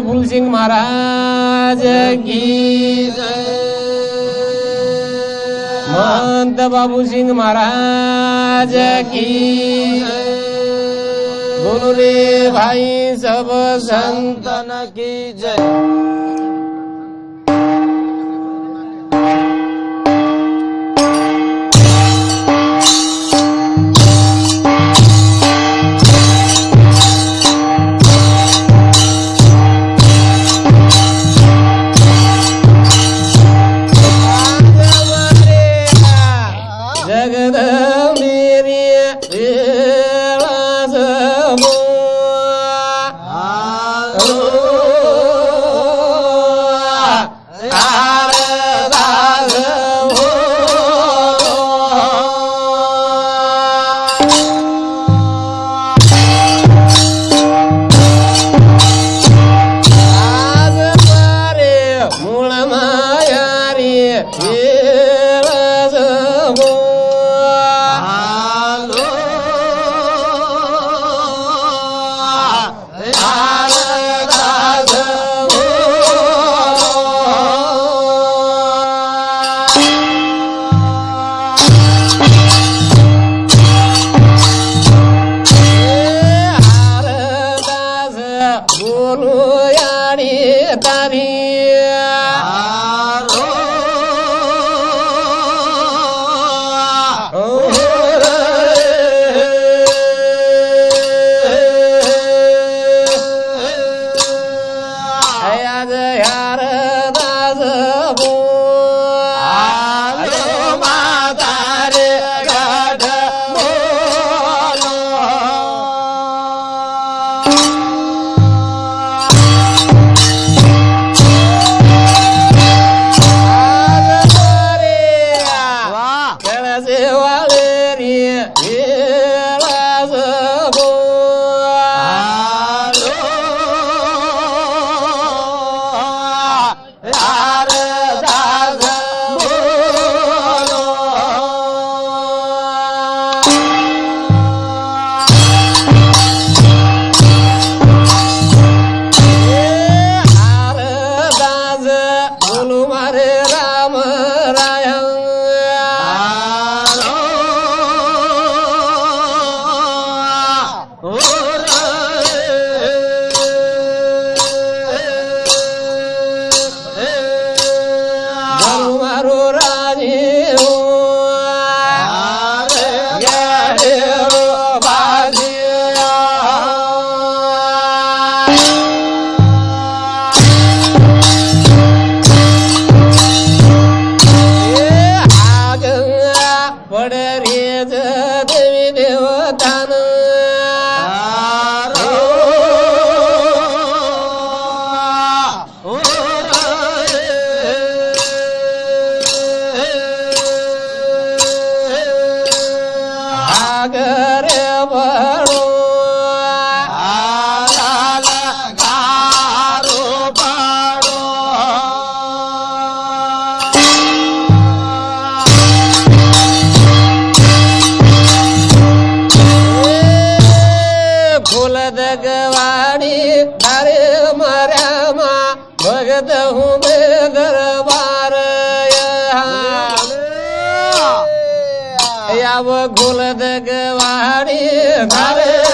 फुलसिंग महाराज की महंत बाबू सिंह महाराज की गुरुरे भाई सब संतन की जय। Ah, ah, ah. 아로 哎，啊。दहू दरबार याव घुलद गवाडी घाले.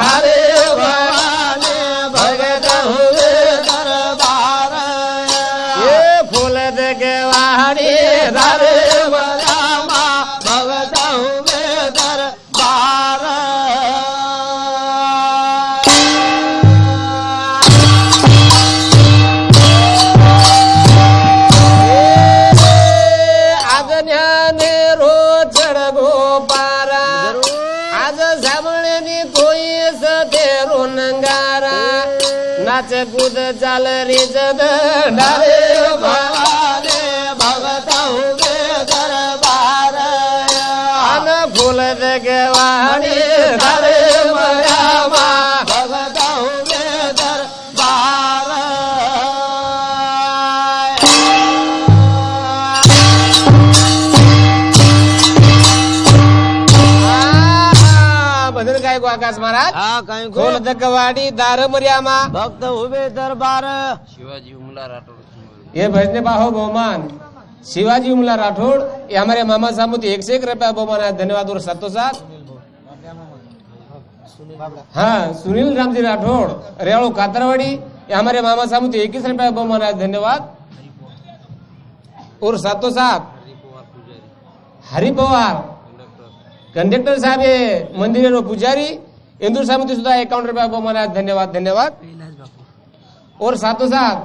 हारे कूद चाल रिज डारे काय आकाश महाराज. हा गवाडी दार मर्यामा. भक्त उभे दरबार. ये भजने बाहो बहुमान. शिवाजी उमला राठौड़ ये हमारे मामा सामुदी एक से एक रुपया बहुमान है धन्यवाद और सतो साथ. हाँ सुनील रामजी राठौड़ रेवाड़ो कातरवाड़ी ये हमारे मामा सामुदी इक्कीस रुपया बहुमान है धन्यवाद. और सातो साथ. हरि पवार कंडक्टर साहब मंदिर पुजारी. इंदूर सामुदी सुधा एकाउंट रुपया बहुमान है धन्यवाद धन्यवाद. और साथों साथ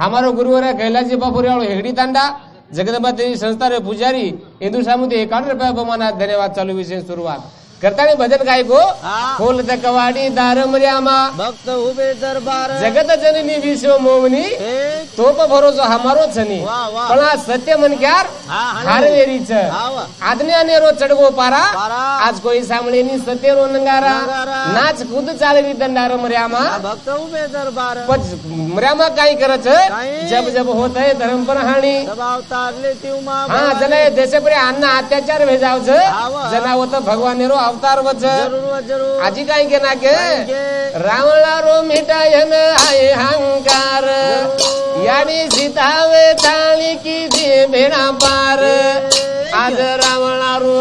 हमारो गुरुवर है कैलाशी बापू रेवाड़ो हेगड़ी तांडा जगदंबा देवी संस्था रे पुजारी. इंदूर सामुदी एकाउंट रुपया बहुमान धन्यवाद चालू विषय सुरुवात. करता नहीं भजन काय को हा. खोल कवाडी दार मर्यामा भक्त उभे दरबार. जगत जननी विश्व मोमनी. हे. तोप भरोसा हमारो छनी वा वा. पण आज सत्य मनक्यार हा हारवेरीच. हा वा. आदने नेरो चढगो पारा. पारा. आज कोई सामळेनी सत्य रो नंगारा. नंगारा. नाच कूद चालवी दंडार मर्यामा हा भक्त उभे दरबार. पण मर्यामा काय करत काय? जब जब होत है धर्म पर हानी. ती उमा हा. जने देशप्रे अन्न अत्याचार भेजावच हाव. जना होत भगवान रो अवतार वच जरूर व जरूर। आजी काय के ना के के। रावणा रो मिटायन आहे हंकार। याने सीतावे ताळी की दे भेडा पार। आज रावणा रो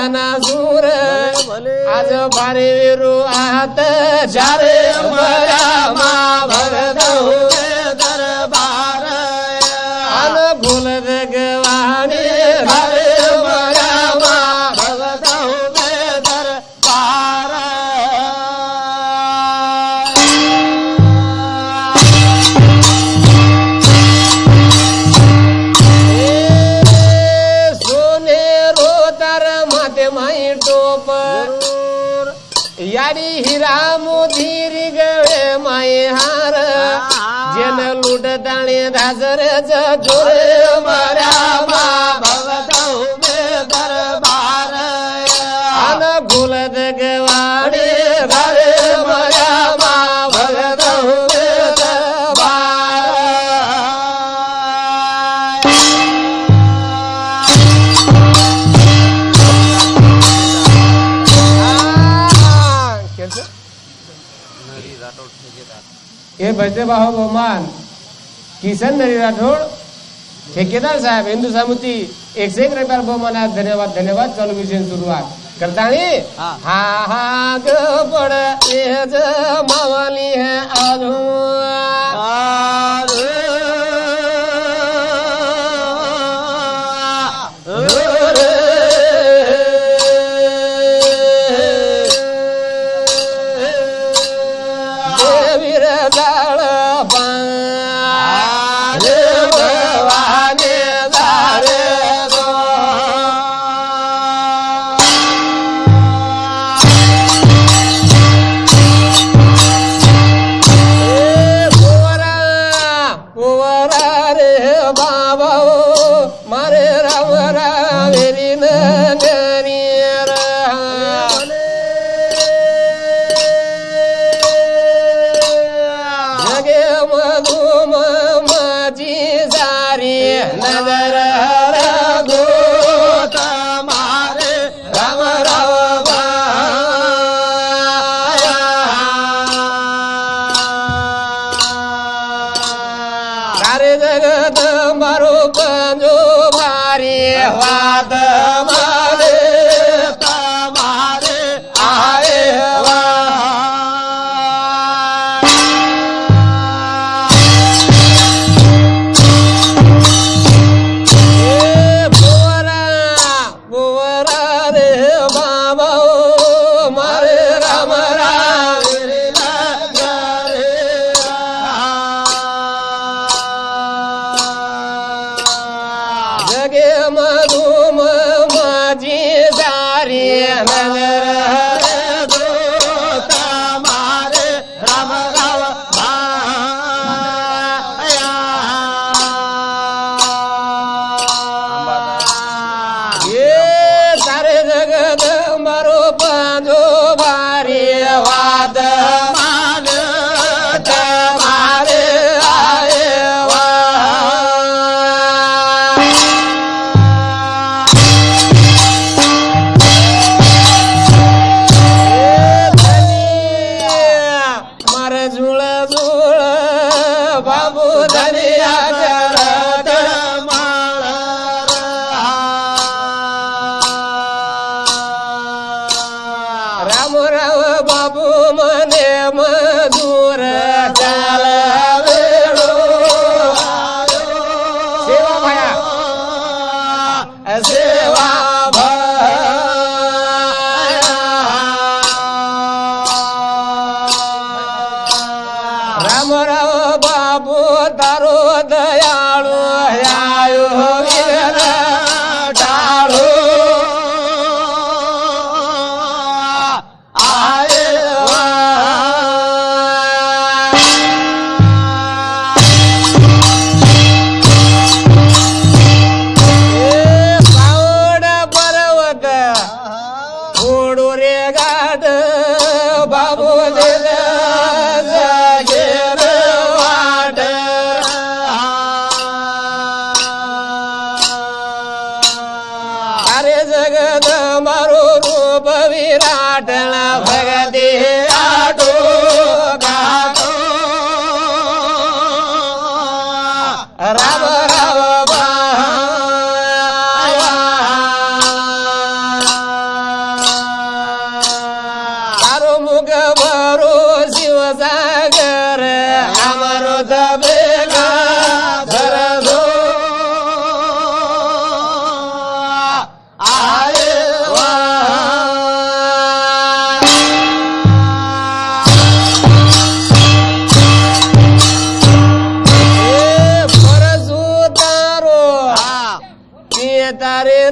मारी धना सूर भले आज भारे विरू आहात चारे मरामा भगत उभे हे भजते बाहो बहुमान किसन नरी राठोड ठेकेदार साहेब हिंदू सामुती एकशे एक रुपयाला बहुमान आहे. धन्यवाद धन्यवाद चालू विषय सुरुवात करतानी? हा. हा हा ग पड मावली है आजू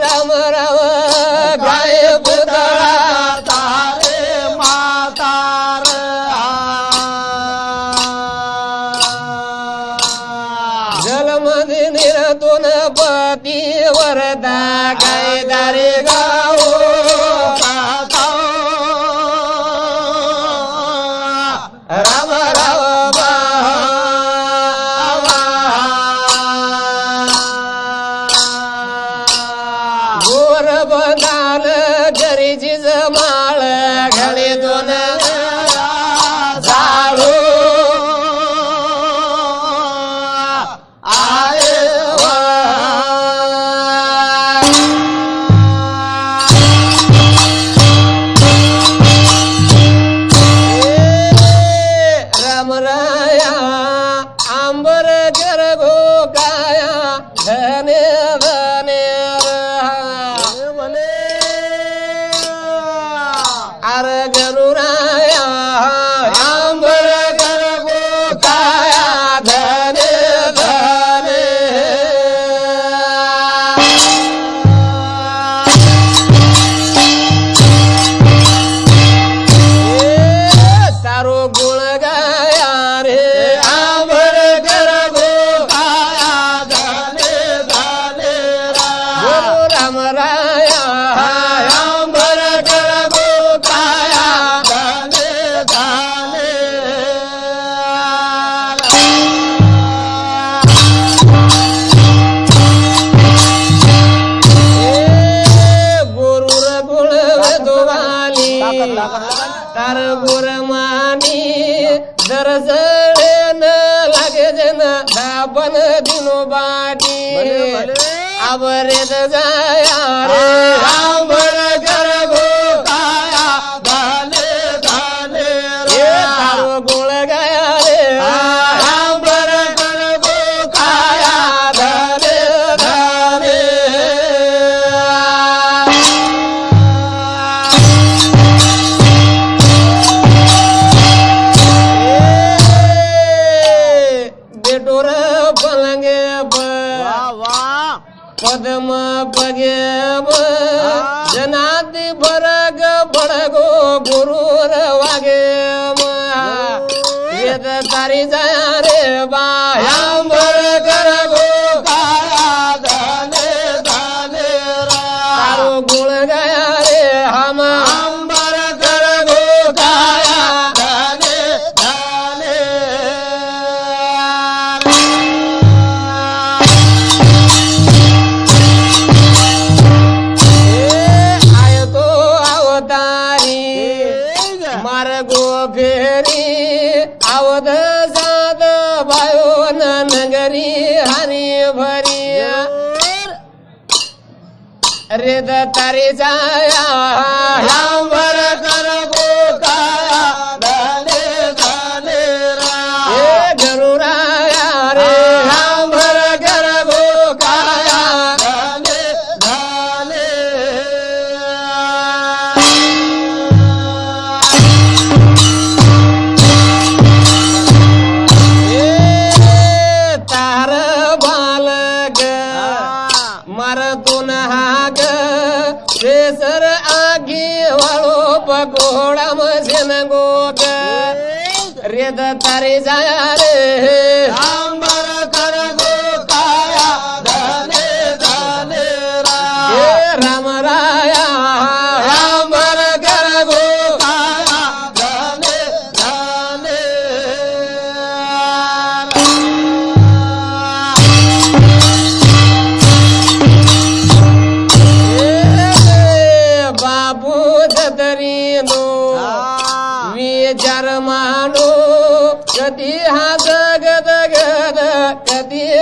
Summer राम राया राम भरत गोपाया झाले झाले गुरुर गुळ दुवाली तार गुर मानी दिनो बाटी आबरे दज रिद तरी जाया गोळा मसेन गोग रेद तारे जाया रे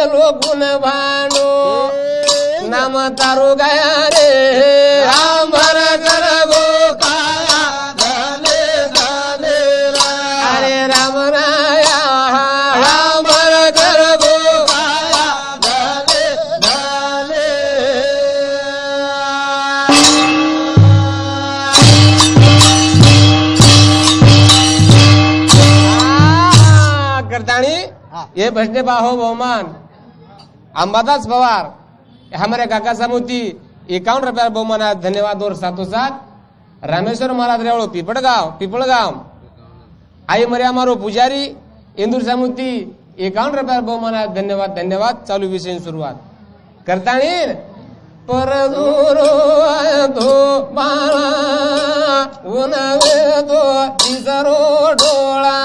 कधी लोकुन भांडो नाम तारू गया रे. रामर कर गो काया धने धने रा. अरे राम राया. कर आ, करताणी हा. ये भजने बाहो बहुमान. अंबादास पवार हमारे काका सामुती एकावन्न रुपया बहुमान आहे. धन्यवाद और साथो रामेश्वर महाराज रेवळो पिपळगाव पिपळगाव आई मर्या मारो पुजारी इंदूर सामुती एकावन्न रुपया बहुमान आहे. धन्यवाद धन्यवाद चालू विषय सुरुवात करता येईल पर बाळा उनवे डोळा